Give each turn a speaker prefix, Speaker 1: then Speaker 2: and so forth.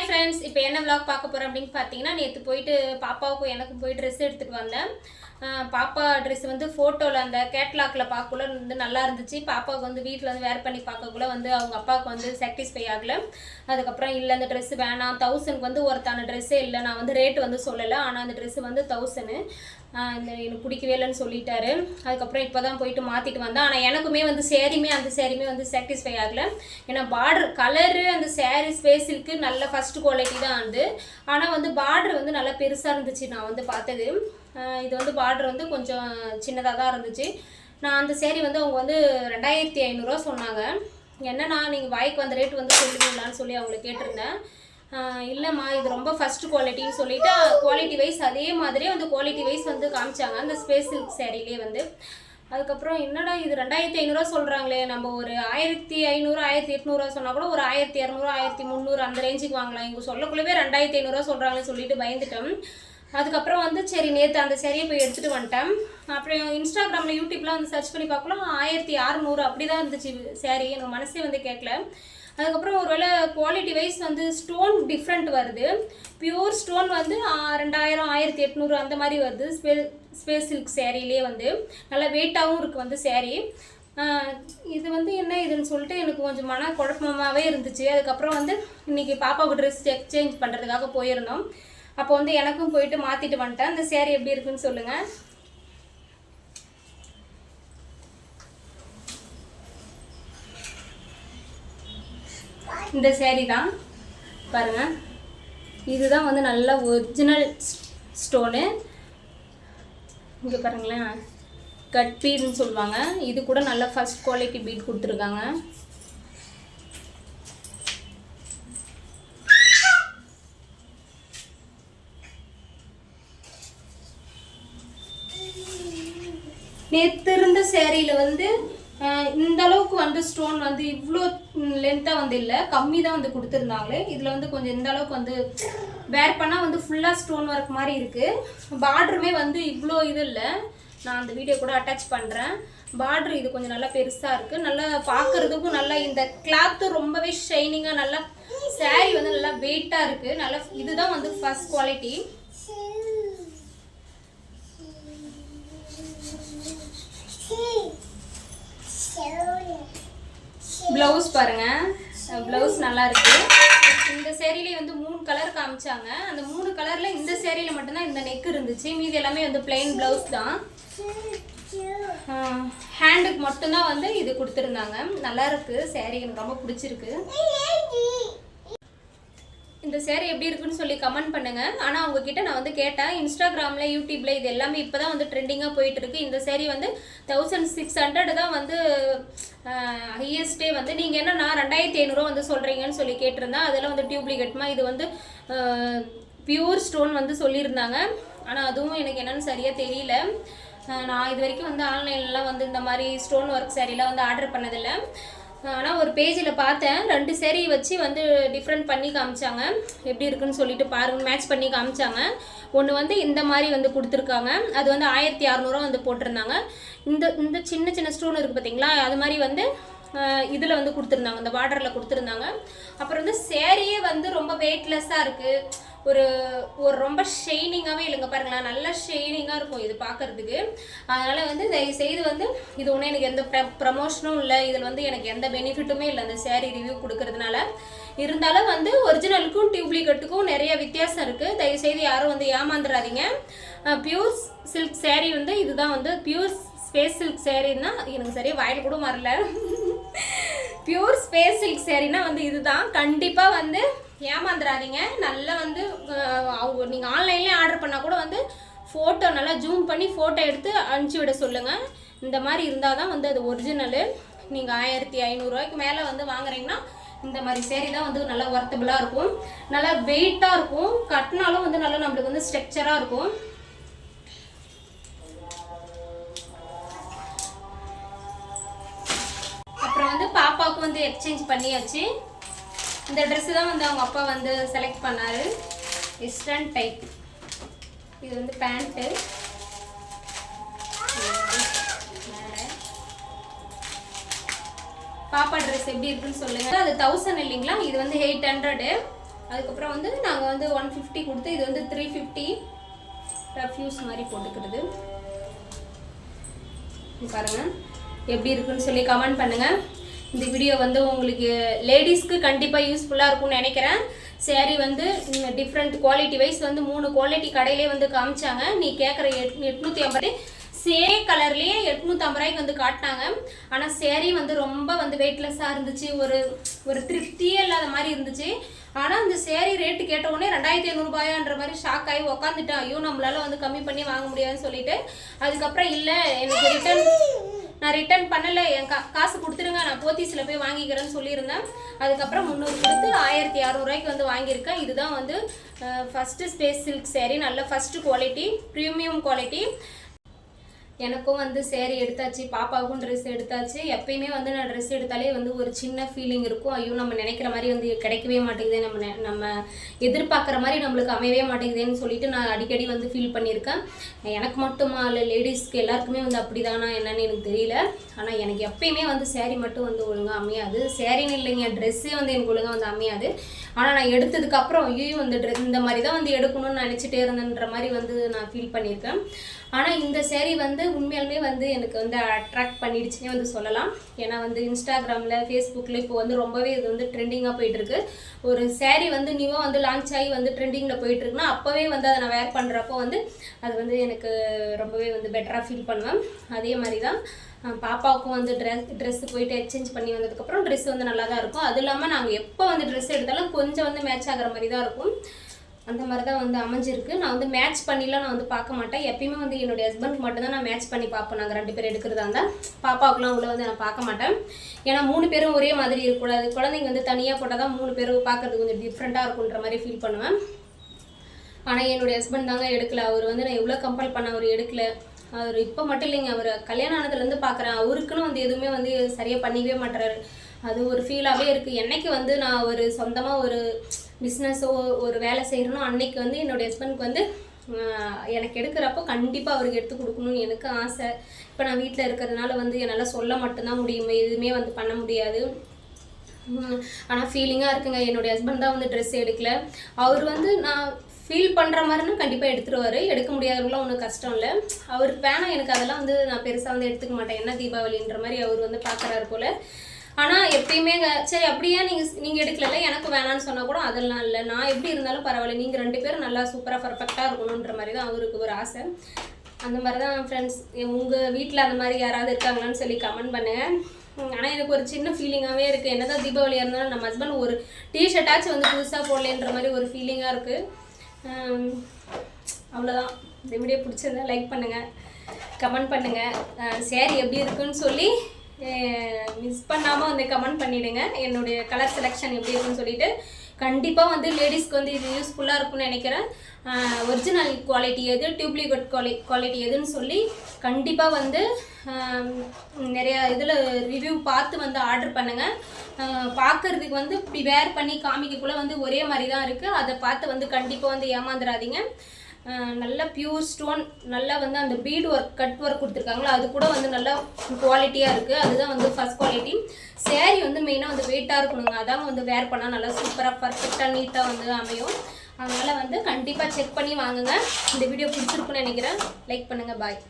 Speaker 1: Hi friends இப்போ என்ன vlog பார்க்க போகிறோம் அப்படின்னு பார்த்தீங்கன்னா நேற்று போயிட்டு பாப்பாவுக்கும் எனக்கும் போய் ட்ரெஸ் எடுத்துகிட்டு வந்தேன். பாப்பா ட்ரெஸ் வந்து ஃபோட்டோவில் அந்த கேட்லாக்கில் பார்க்கக்குள்ள வந்து நல்லா இருந்துச்சு. பாப்பாவுக்கு வந்து வீட்டில் வந்து வேர் பண்ணி பார்க்கக்குள்ள வந்து அவங்க அப்பாவுக்கு வந்து சாட்டிஸ்ஃபை ஆகலை. அதுக்கப்புறம் இல்லை அந்த ட்ரெஸ் வேணாம். தௌசண்ட்க்கு வந்து ஒருத்தான ட்ரெஸ்ஸே இல்லை. நான் வந்து ரேட் வந்து சொல்லலை. ஆனால் அந்த ட்ரெஸ் வந்து தௌசண்ட் இந்த எனக்கு பிடிக்கவே இல்லைன்னு சொல்லிட்டாரு. அதுக்கப்புறம் இப்போ தான் போயிட்டு மாற்றிட்டு வந்தேன். ஆனால் எனக்குமே வந்து சேரீமே அந்த சேரீமே வந்து சாட்டிஸ்ஃபை ஆகலை. ஏன்னா பார்டர் கலரு அந்த சேரீ ஸ்பேஸுக்கு நல்ல ஃபஸ்ட் குவாலிட்டி தான் வந்து ஆனால் வந்து பார்டர் வந்து நல்லா பெருசாக இருந்துச்சு. நான் வந்து பார்த்தது. இது வந்து பார்டர் வந்து கொஞ்சம் சின்னதாக தான் இருந்துச்சு. நான் அந்த சேரீ வந்து அவங்க வந்து ரெண்டாயிரத்தி ஐநூறுரூவா சொன்னாங்க. என்னன்னா நீங்கள் வாய்க்கு வந்த ரேட் வந்து சொல்லுவீங்களான்னு சொல்லி அவங்கள கேட்டிருந்தேன். இல்லைம்மா இது ரொம்ப ஃபஸ்ட் குவாலிட்டின்னு சொல்லிவிட்டு குவாலிட்டி வைஸ் அதே மாதிரியே வந்து குவாலிட்டி வைஸ் வந்து காமிச்சாங்க. அந்த ஸ்பேஸ் சில்க் சேரீலேயே வந்து. அதுக்கப்புறம் என்னடா இது ரெண்டாயிரத்தி ஐநூறுரூவா சொல்கிறாங்களே நம்ம ஒரு ஆயிரத்தி ஐநூறு ஆயிரத்தி எட்நூறுவா சொன்னால் கூட ஒரு ஆயிரத்தி இரநூறு ஆயிரத்தி முந்நூறு அந்த ரேஞ்சுக்கு வாங்கலாம். இவங்க சொல்லக்குள்ளவே ரெண்டாயிரத்தி ஐநூறுரூவா சொல்கிறாங்கன்னு சொல்லிட்டு பயந்துட்டேன் அதுக்கப்புறம் வந்து சரி நேற்று அந்த சரியை போய் எடுத்துகிட்டு வந்துட்டேன். அப்புறம் இன்ஸ்டாகிராமில் யூடியூப்லாம் வந்து சர்ச் பண்ணி பார்க்கலாம். ஆயிரத்தி அறநூறு அப்படி தான் இருந்துச்சு சேரீ எனக்கு மனசே வந்து கேட்கல. அதுக்கப்புறம் ஒருவேளை குவாலிட்டி வைஸ் வந்து ஸ்டோன் டிஃப்ரெண்ட் வருது. பியூர் ஸ்டோன் வந்து ரெண்டாயிரம் ஆயிரத்தி எட்நூறு அந்த மாதிரி வருது. ஸ்பே ஸ்பேஸ் சில்க் சேரீலே வந்து. நல்லா வெயிட்டாகவும் இருக்குது வந்து சேரீ இது வந்து என்ன இதுன்னு சொல்லிட்டு எனக்கு கொஞ்சம் மன குழப்பமாகவே இருந்துச்சு. அதுக்கப்புறம் வந்து இன்னைக்கு பாப்பாவுக்கு ட்ரெஸ் எக்ஸ்சேஞ்ச் பண்ணுறதுக்காக போயிருந்தோம். அப்போ வந்து எனக்கும் போயிட்டு மாற்றிட்டு வந்துட்டேன். அந்த சேரீ எப்படி இருக்குன்னு சொல்லுங்கள் இந்த சேரீ தான். பாருங்கள் இதுதான் வந்து நல்ல ஒரிஜினல் ஸ்டோனு இங்கே பாருங்களேன். கட் பீட்னு சொல்லுவாங்க. இது கூட நல்ல ஃபஸ்ட் குவாலிட்டி பீட் கொடுத்துருக்காங்க. நேற்று இருந்த சேரீயில் வந்து இந்த அளவுக்கு வந்து ஸ்டோன் வந்து இவ்வளோ லென்த்தாக வந்து இல்லை. கம்மி தான் வந்து கொடுத்துருந்தாங்களே. இதில் வந்து கொஞ்சம் இந்த அளவுக்கு வந்து வேர் பண்ணால் வந்து ஃபுல்லாக ஸ்டோன் ஒர்க் மாதிரி இருக்குது பார்டருமே வந்து இவ்வளோ இது இல்லை. நான் அந்த வீடியோ கூட அட்டாச் பண்ணுறேன் பார்டர் இது கொஞ்சம் நல்லா பெருசாக இருக்குது நல்லா பார்க்குறதுக்கும் நல்லா இந்த கிளாத்து ரொம்பவே ஷைனிங்காக நல்லா சேரீ வந்து நல்லா வெயிட்டாக இருக்குது நல்லா இதுதான் வந்து ஃபஸ்ட் குவாலிட்டி ப்ளவுஸ் பாருங்க. ப்ளவுஸ் நல்லா இருக்கு. இந்த சேரீலே வந்து மூணு கலர் காமிச்சாங்க. அந்த மூணு கலர்ல இந்த சேரீல மட்டும்தான் இந்த நெக் இருந்துச்சு. மீதி எல்லாமே வந்து பிளெயின் ப்ளவுஸ் தான். ஹேண்டுக்கு மட்டும்தான் வந்து இது கொடுத்துருந்தாங்க. நல்லா இருக்கு. சேரீ எனக்கு ரொம்ப பிடிச்சிருக்கு. இந்த சேரீ எப்படி இருக்குன்னு சொல்லி கமெண்ட் பண்ணுங்க. ஆனால் அவங்கக்கிட்ட நான் வந்து கேட்டேன். இன்ஸ்டாகிராமில் யூடியூப்ல இது எல்லாமே இப்போ தான் வந்து ட்ரெண்டிங்காக போயிட்டு இருக்கு இந்த சேரீ வந்து தௌசண்ட் சிக்ஸ் ஹண்ட்ரட் தான் வந்து ஹையஸ்டே வந்து நீங்கள் என்ன நான் ரெண்டாயிரத்தி ஐநூறுரூவா வந்து சொல்கிறீங்கன்னு சொல்லி கேட்டிருந்தேன் அதெல்லாம் வந்து டியூப்ளிகேட்மா இது வந்து பியூர் ஸ்டோன் வந்து சொல்லியிருந்தாங்க. ஆனால் அதுவும் எனக்கு என்னென்னு சரியாக தெரியல. நான் இது வரைக்கும் வந்து ஆன்லைன்லாம் வந்து இந்த மாதிரி ஸ்டோன் ஒர்க் சேரீலாம் வந்து ஆர்டர் பண்ணதில்லை. ஆனால் ஒரு பேஜில் பார்த்தேன். ரெண்டு சேரீ வச்சு வந்து டிஃப்ரெண்ட் பண்ணி காமிச்சாங்க. எப்படி இருக்குன்னு சொல்லிட்டு பாருங்க மேட்ச் பண்ணி காமிச்சாங்க. ஒன்று வந்து இந்த மாதிரி வந்து கொடுத்துருக்காங்க. அது வந்து ஆயிரத்தி அறநூறுவா வந்து போட்டிருந்தாங்க. இந்த இந்த சின்ன சின்ன ஸ்டோன் இருக்குது பார்த்தீங்களா அது மாதிரி வந்து இதில் வந்து கொடுத்துருந்தாங்க. இந்த பார்டரில் கொடுத்துருந்தாங்க. அப்புறம் வந்து சேரீயே வந்து ரொம்ப வெயிட்லெஸ்ஸாக இருக்குது ஒரு ஒரு ரொம்ப ஷைனிங்காகவே இல்லைங்க. பாருங்களேன் நல்லா ஷைனிங்காக இருக்கும் இது பார்க்கறதுக்கு. அதனால் வந்து தயவு செய்து வந்து இது ஒன்றும் எனக்கு எந்த ப்ர ப்ரமோஷனும் இல்லை. இதில் வந்து எனக்கு எந்த பெனிஃபிட்டுமே இல்லை. அந்த சேரீ ரிவ்யூ கொடுக்கறதுனால. இருந்தாலும் வந்து ஒரிஜினலுக்கும் டியூப்ளிகேட்டுக்கும் நிறைய வித்தியாசம் இருக்குது தயவு செய்து யாரும் வந்து ஏமாந்துடாதீங்க பியூர் சில்க் சேரீ வந்து இதுதான் வந்து. பியூர் ஸ்பேஸ் சில்க் சேரீன்னா எனக்கு சரியாக வாயில் கூட வரல. பியூர் ஸ்பேஸ் சில்க் சேரீனா வந்து இதுதான். கண்டிப்பாக வந்து ஏமாந்துடாதீங்க நல்லா வந்து அவங்க நீங்கள் ஆன்லைன்லேயே ஆர்டர் பண்ணால் கூட வந்து ஃபோட்டோ நல்லா ஜூம் பண்ணி ஃபோட்டோ எடுத்து அனுப்பிச்சி விட சொல்லுங்கள் இந்த மாதிரி இருந்தால் தான் வந்து அது ஒரிஜினலு நீங்கள் ஆயிரத்தி ஐநூறுரூவாய்க்கு மேலே வந்து வாங்குறீங்கன்னா இந்த மாதிரி சேரீ தான் வந்து நல்லா ஒர்த்தபுளாக இருக்கும். நல்லா வெயிட்டாக இருக்கும். கட்டினாலும் வந்து நல்லா நம்மளுக்கு வந்து ஸ்ட்ரக்சராக இருக்கும். அப்புறம் வந்து பாப்பாவுக்கு வந்து எக்ஸ்சேஞ்ச் பண்ணியாச்சு. இந்த ட்ரெஸ்ஸு தான் வந்து அவங்க அப்பா வந்து செலக்ட் பண்ணார். வெஸ்டர்ன் டைப் இது வந்து பேண்ட்டு பாப்பா ட்ரெஸ் எப்படி இருக்குன்னு சொல்லுங்கள் அது தௌசண்ட் இல்லைங்களா? இது வந்து எயிட் ஹண்ட்ரடு அதுக்கப்புறம் வந்து நாங்கள் வந்து ஒன் ஃபிஃப்டி கொடுத்து இது வந்து த்ரீ ஃபிஃப்டி ரஃப்யூஸ் மாதிரி போட்டுக்கிறது. பாருங்கள் எப்படி இருக்குன்னு சொல்லி கமெண்ட் பண்ணுங்கள் இந்த வீடியோ வந்து உங்களுக்கு லேடிஸ்க்கு கண்டிப்பாக யூஸ்ஃபுல்லாக இருக்கும்னு நினைக்கிறேன். சேரீ வந்து டிஃப்ரெண்ட் குவாலிட்டி வைஸ் வந்து மூணு குவாலிட்டி கடையிலே வந்து காமிச்சாங்க. நீ கேட்குற எட் எட்நூற்றி ஐம்பது சே கலர்லேயே எட்நூற்றம்பது ரூபாய்க்கு வந்து காட்டினாங்க. ஆனால் சேரீ வந்து ரொம்ப வந்து வெயிட்லெஸ்ஸாக இருந்துச்சு. ஒரு ஒரு திருப்தியே இல்லாத மாதிரி இருந்துச்சு. ஆனால் அந்த சேரீ ரேட்டு கேட்ட உடனே ரெண்டாயிரத்தி ஐநூறுபாயான்ற மாதிரி ஷாக் ஆகி உக்காந்துட்டேன். ஐயோ நம்மளால வந்து கம்மி பண்ணி வாங்க முடியாதுன்னு சொல்லிட்டு. அதுக்கப்புறம் இல்லை எனக்கு ரிட்டர்ன் நான் ரிட்டர்ன் பண்ணலை. என் கா காசு கொடுத்துருங்க. நான் போத்தீஸில் போய் வாங்கிக்கிறேன்னு சொல்லியிருந்தேன். அதுக்கப்புறம் முந்நூறு கொடுத்து ஆயிரத்தி இரநூறுவாய்க்கு வந்து வாங்கியிருக்கேன். இதுதான் வந்து ஃபஸ்ட்டு ஸ்பேஸ் சில்க் சேரீ நல்ல ஃபஸ்ட்டு குவாலிட்டி ப்ரீமியம் குவாலிட்டி எனக்கும் வந்து சேரீ எடுத்தாச்சு பாப்பாவுக்கும் ட்ரெஸ் எடுத்தாச்சு. எப்பயுமே வந்து நான் ட்ரெஸ் எடுத்தாலே வந்து ஒரு சின்ன ஃபீலிங் இருக்கும். ஐயோ நம்ம நினைக்கிற மாதிரி வந்து கிடைக்கவே மாட்டேங்குது நம்ம நெ- நம்ம எதிர்பார்க்குற மாதிரி நம்மளுக்கு அமையவே மாட்டேங்குதேன்னு சொல்லிட்டு நான் அடிக்கடி வந்து ஃபீல் பண்ணியிருக்கேன். எனக்கு மட்டுமா இல்லை லேடிஸ்க்கு எல்லாருக்குமே வந்து அப்படிதானா என்னன்னு எனக்கு தெரியல. ஆனால் எனக்கு எப்பயுமே வந்து சேரீ மட்டும் வந்து ஒழுங்காக அமையாது. சேரீன்னு இல்லைங்க ட்ரெஸ்ஸே வந்து எனக்கு ஒழுங்காக வந்து அமையாது. ஆனால் நான் எடுத்ததுக்கப்புறம் ஐயோ இந்த ட்ரெஸ் இந்த மாதிரி தான் வந்து எடுக்கணும்னு நினச்சிட்டே இருந்தேன்ற மாதிரி வந்து நான் ஃபீல் பண்ணியிருக்கேன். ஆனால் இந்த சேரீ வந்து உண்மையாலுமே வந்து எனக்கு வந்து அட்ராக்ட் பண்ணிடுச்சுன்னே வந்து சொல்லலாம். ஏன்னா வந்து இன்ஸ்டாகிராமில் ஃபேஸ்புக்கில் இப்போ வந்து ரொம்பவே இது வந்து ட்ரெண்டிங்காக போயிட்டுருக்கு. ஒரு சேரீ வந்து நியூவாக வந்து லான்ச் ஆகி வந்து ட்ரெண்டிங்கில் போயிட்டுருக்குன்னா அப்போவே வந்து அதை நான் வேர் பண்ணுறப்போ வந்து அது வந்து எனக்கு ரொம்பவே வந்து பெட்டராக ஃபீல் பண்ணுவேன். அதே மாதிரி தான் பாப்பாவுக்கும் வந்து ட்ரெஸ் ட்ரெஸ்ஸு போயிட்டு எக்ஸ்சேஞ்ச் பண்ணி வந்ததுக்கப்புறம் ட்ரெஸ் வந்து நல்லா தான் இருக்கும். அது இல்லாமல் நாங்கள் எப்போ வந்து ட்ரெஸ் எடுத்தாலும் கொஞ்சம் வந்து மேட்ச் ஆகிற மாதிரி தான் இருக்கும். அந்த மாதிரி தான் வந்து அமைஞ்சிருக்கு. நான் வந்து மேட்ச் பண்ணிலாம் நான் வந்து பார்க்க மாட்டேன். எப்பயுமே வந்து என்னுடைய ஹஸ்பண்ட் மட்டும்தான் நான் மேட்ச் பண்ணி பார்ப்பேன் நாங்கள் ரெண்டு பேரும் எடுக்கிறதா இருந்தால் பாப்பாவுக்குலாம் உள்ள வந்து நான் பார்க்க மாட்டேன். ஏன்னா மூணு பேரும் ஒரே மாதிரி இருக்கக்கூடாது. குழந்தைங்க வந்து தனியாக போட்டால் தான் மூணு பேரும் பார்க்கறது கொஞ்சம் டிஃப்ரெண்ட்டாக இருக்குன்ற மாதிரி ஃபீல் பண்ணுவேன். ஆனால் என்னுடைய ஹஸ்பண்ட் தாங்க எடுக்கல. அவர் வந்து நான் எவ்வளோ கம்பல் பண்ண அவர் எடுக்கல. அவர் இப்போ மட்டும் இல்லைங்க. அவர் கல்யாணம் ஆனதுலேருந்து பார்க்குறேன். அவருக்குன்னு வந்து எதுவுமே வந்து சரியாக பண்ணிக்கவே மாட்டுறாரு அது ஒரு ஃபீலாகவே இருக்குது என்னைக்கு வந்து நான் ஒரு சொந்தமாக ஒரு பிஸ்னஸோ ஒரு வேலை செய்கிறனோ அன்னைக்கு வந்து என்னுடைய ஹஸ்பண்ட்க்கு வந்து எனக்கு எடுக்கிறப்போ கண்டிப்பாக அவருக்கு எடுத்து கொடுக்கணும்னு எனக்கு ஆசை. இப்போ நான் வீட்டில் இருக்கிறதுனால வந்து என்னால் சொல்ல மட்டும்தான் முடியும். எதுவுமே வந்து பண்ண முடியாது. ஆனால் ஃபீலிங்காக இருக்குங்க. என்னுடைய ஹஸ்பண்ட் தான் வந்து ட்ரெஸ் எடுக்கல. அவர் வந்து நான் ஃபீல் பண்ணுற மாதிரினா கண்டிப்பாக எடுத்துருவார். எடுக்க முடியாதவங்களாம் ஒன்றும் கஷ்டம் இல்லை. அவருக்கு வேணாம் எனக்கு அதெல்லாம் வந்து நான் பெருசாக வந்து எடுத்துக்க மாட்டேன். என்ன தீபாவளின்ற மாதிரி அவர் வந்து பார்க்குறாரு போல். ஆனால் எப்பயுமே சரி அப்படியே நீங்கள் நீங்கள் எடுக்கல எனக்கு வேணான்னு சொன்னால் கூட அதெல்லாம் இல்லை. நான் எப்படி இருந்தாலும் பரவாயில்ல. நீங்கள் ரெண்டு பேரும் நல்லா சூப்பராக பர்ஃபெக்டாக இருக்கணுன்ற மாதிரி தான் அவருக்கு ஒரு ஆசை. அந்த மாதிரி தான் ஃப்ரெண்ட்ஸ் உங்கள் வீட்டில் அந்த மாதிரி யாராவது இருக்காங்களான்னு சொல்லி கமெண்ட் பண்ணுங்கள் ஆனால் எனக்கு ஒரு சின்ன ஃபீலிங்காகவே இருக்குது என்னதான் தீபாவளியாக இருந்தாலும் நம்ம ஹஸ்பண்ட் ஒரு டிஷர்ட்டாச்சும் வந்து புதுசாக போடலன்ற மாதிரி ஒரு ஃபீலிங்காக இருக்குது அவ்வளோதான் இந்த வீடியோ பிடிச்சிருந்தா லைக் பண்ணுங்கள் கமெண்ட் பண்ணுங்கள் சேரீ எப்படி இருக்குன்னு சொல்லி மிஸ் பண்ணாமல் வந்து கமெண்ட் பண்ணிவிடுங்க என்னுடைய கலர் செலெக்ஷன் எப்படி இருக்குன்னு சொல்லிட்டு. கண்டிப்பாக வந்து லேடிஸ்க்கு வந்து இது யூஸ்ஃபுல்லாக இருக்கும்னு நினைக்கிறேன். ஒரிஜினல் குவாலிட்டி எது டியூப்ளிகேட் குவாலி குவாலிட்டி எதுன்னு சொல்லி கண்டிப்பாக வந்து நிறையா இதில் ரிவ்யூ பார்த்து வந்து ஆர்டர் பண்ணுங்கள் பார்க்கறதுக்கு வந்து இப்படி வேர் பண்ணி காமிக்கக்குள்ளே வந்து ஒரே மாதிரி தான் இருக்குது அதை பார்த்து வந்து கண்டிப்பாக வந்து ஏமாந்துடாதீங்க நல்ல பியூர் ஸ்டோன் நல்லா வந்து அந்த பீட் ஒர்க் கட் ஒர்க் கொடுத்துருக்காங்களா அது கூட வந்து நல்லா குவாலிட்டியாக இருக்குது அதுதான் வந்து ஃபஸ்ட் குவாலிட்டி சேரீ வந்து மெயினாக வந்து வெயிட்டாக இருக்கணுங்க. அதான் வந்து வேர் பண்ணால் நல்லா சூப்பராக பர்ஃபெக்டாக நீட்டாக வந்து அமையும். அதனால் வந்து கண்டிப்பாக செக் பண்ணி வாங்குங்க. இந்த வீடியோ பிடிச்சிருக்குன்னு நினைக்கிறேன். லைக் பண்ணுங்கள் பாய்